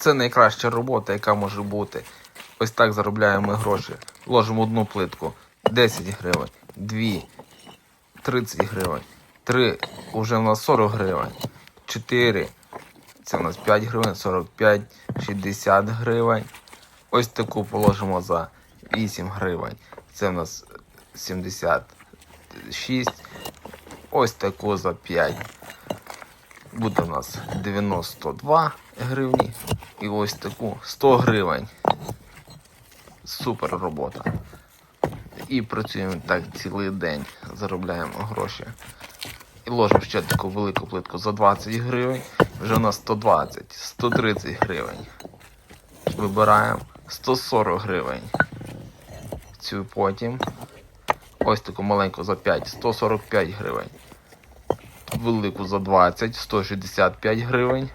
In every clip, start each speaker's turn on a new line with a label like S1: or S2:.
S1: Це найкраща робота, яка може бути. Ось так заробляємо ми гроші. Ложимо одну плитку 10 гривень, 2, 30 гривень, 3, уже в нас 40 гривень, 4, це в нас 5 гривень, 45, 60 гривень. Ось таку положимо за 8 гривень. Це в нас 76. Ось таку за 5. Буде в нас 92 гривні. І ось таку 100 гривень. Супер робота. І працюємо так цілий день, заробляємо гроші. І ложимо ще таку велику плитку за 20 гривень. Вже на 120, 130 гривень. Вибираємо 140 гривень. Цю потім. Ось таку маленьку за 5, 145 гривень. Велику за 20, 165 гривень.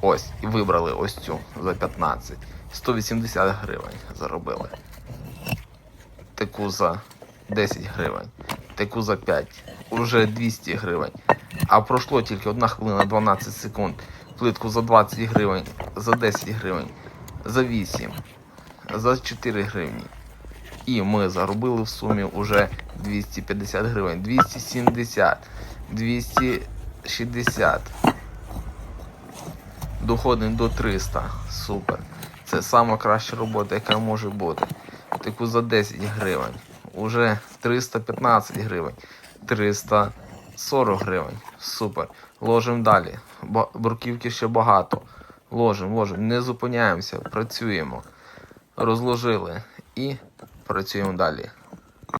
S1: Ось, і вибрали ось цю за 15. 180 гривень заробили. Таку за 10 гривень. Таку за 5. Уже 200 гривень. А пройшло тільки 1 хвилина 12 секунд. Плитку за 20 гривень, за 10 гривень, за 8, за 4 гривні. І ми заробили в сумі вже 250 гривень, 270, 260. Доходимо до 300. Супер. Це сама краща робота, яка може бути. Таку за 10 гривень. Уже 315 гривень. 340 гривень. Супер. Ложимо далі. Бруківки ще багато. Ложимо, ложимо. Не зупиняємося. Працюємо. Розложили і працюємо далі.